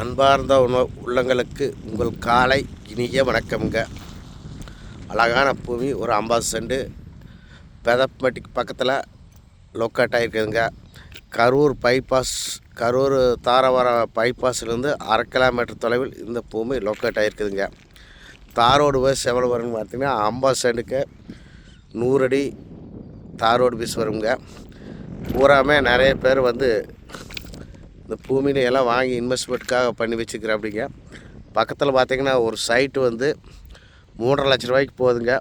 அன்பார்ந்த உணவு உள்ளங்களுக்கு உங்கள் காலை இனிய வணக்கம்ங்க. அழகான பூமி ஒரு ஐம்பது செண்டு. பெதப்பட்டிக்கு பக்கத்தில் லொக்கேட் ஆகிருக்குதுங்க கரூர் பைபாஸ் கரூர் தாரவார பைபாஸ்லேருந்து அரை கிலோமீட்டர் தொலைவில் இந்த பூமி லொக்கேட் ஆகிருக்குதுங்க தாரோடு பஸ் எவ்வளோ வரும்னு பார்த்தீங்கன்னா ஐம்பது செண்டுக்கு நூறடி தாரோடு பீஸ் வருங்க. பூராமே நிறைய பேர் வந்து இந்த பூமியில எல்லாம் வாங்கி இன்வெஸ்ட்மெண்ட்டுக்காக பண்ணி வச்சுக்கிறேன் அப்படிங்க. பக்கத்தில் பார்த்தீங்கன்னா ஒரு சைட்டு வந்து மூன்றரை லட்ச ரூபாய்க்கு போகுதுங்க.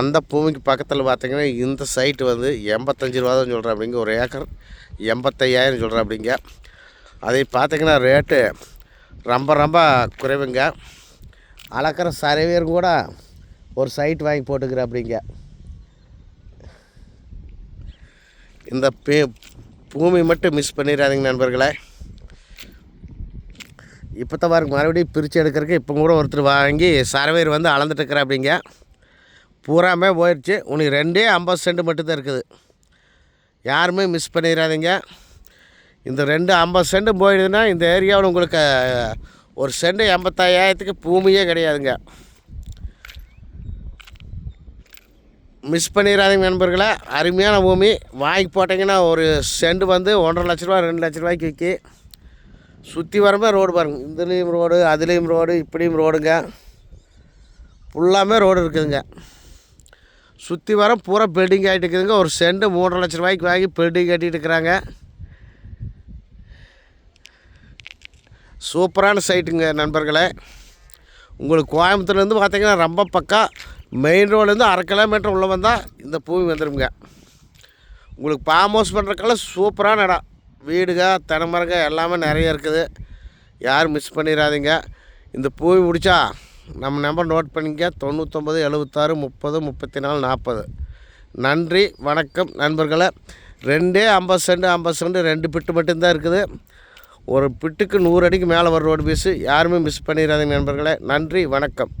அந்த பூமிக்கு பக்கத்தில் பார்த்தீங்கன்னா இந்த சைட்டு வந்து எண்பத்தஞ்சு ரூபா தான் சொல்கிறேன் அப்படிங்க. ஒரு ஏக்கர் எண்பத்தையாயிரம் சொல்கிறேன் அப்படிங்க. அதை பார்த்தீங்கன்னா ரேட்டு ரொம்ப ரொம்ப குறைவுங்க. அளக்கிற சர்வேர் கூட ஒரு சைட் வாங்கி போட்டுக்கிறேன் அப்படிங்க. இந்த பே பூமி மட்டும் மிஸ் பண்ணிடாதீங்க நண்பர்களே. இப்போ தான் பாருங்க மறுபடியும் பிரித்து எடுக்கிறதுக்கு இப்போ கூட ஒருத்தர் வாங்கி சர்வேர் வந்து அளந்துட்டுருக்கிற அப்படிங்க பூராமே போயிடுச்சு உனக்கு ரெண்டே ஐம்பது சென்ட் மட்டும்தான் இருக்குது. யாருமே மிஸ் பண்ணிடாதீங்க. இந்த ரெண்டு ஐம்பது சென்ட் போயிடுதுன்னா இந்த ஏரியாவில் உங்களுக்கு ஒரு சென்ட் எண்பத்தாயிரத்துக்கு பூமியே கிடையாதுங்க. மிஸ் பண்ணிடாதீங்க நண்பர்களே. அருமையான பூமி. வாங்கி போட்டிங்கன்னா ஒரு செண்டு வந்து ஒன்றரை லட்ச ரூபா ரெண்டு லட்ச ரூபாய்க்கு விற்கி சுற்றி வரமே ரோடு பாருங்க. இதுலேயும் ரோடு அதுலேயும் ரோடு இப்படியும் ரோடுங்க ஃபுல்லாமே ரோடு இருக்குதுங்க. சுற்றி வர பூரா பில்டிங் ஆகிட்டு இருக்குதுங்க. ஒரு செண்டு மூன்றரை லட்ச ரூபாய்க்கு வாங்கி பில்டிங் கட்டிகிட்டு இருக்கிறாங்க. சூப்பரான சைட்டுங்க நண்பர்களே. உங்களுக்கு கோயம்புத்தூர்லேருந்து பார்த்தீங்கன்னா ரொம்ப பக்கம் மெயின் ரோட்லேருந்து அரை கிலோமீட்டர் உள்ளே வந்தால் இந்த பூமி வந்துடுங்க உங்களுக்கு ஃபார்ம் ஹவுஸ் பண்ணுறக்கெல்லாம் சூப்பரான இடம். வீடுக தென்னமரங்க எல்லாமே நிறைய இருக்குது. யாரும் மிஸ் பண்ணிடாதீங்க இந்த பூமி பிடிச்சா நம்ம நம்பர் நோட் பண்ணிக்க தொண்ணூத்தொம்பது எழுபத்தாறு முப்பது முப்பத்தி நாலு நாற்பது நன்றி வணக்கம் நண்பர்களை. ரெண்டே ஐம்பது சென்ட் ஐம்பது சென்ட் ரெண்டு பிட்டு மட்டும்தான் இருக்குது. ஒரு பிட்டுக்கு நூறு அடிக்கு மேலே வர ரோடு பீஸு யாருமே மிஸ் பண்ணிடாதீங்க நண்பர்களே. நன்றி வணக்கம்.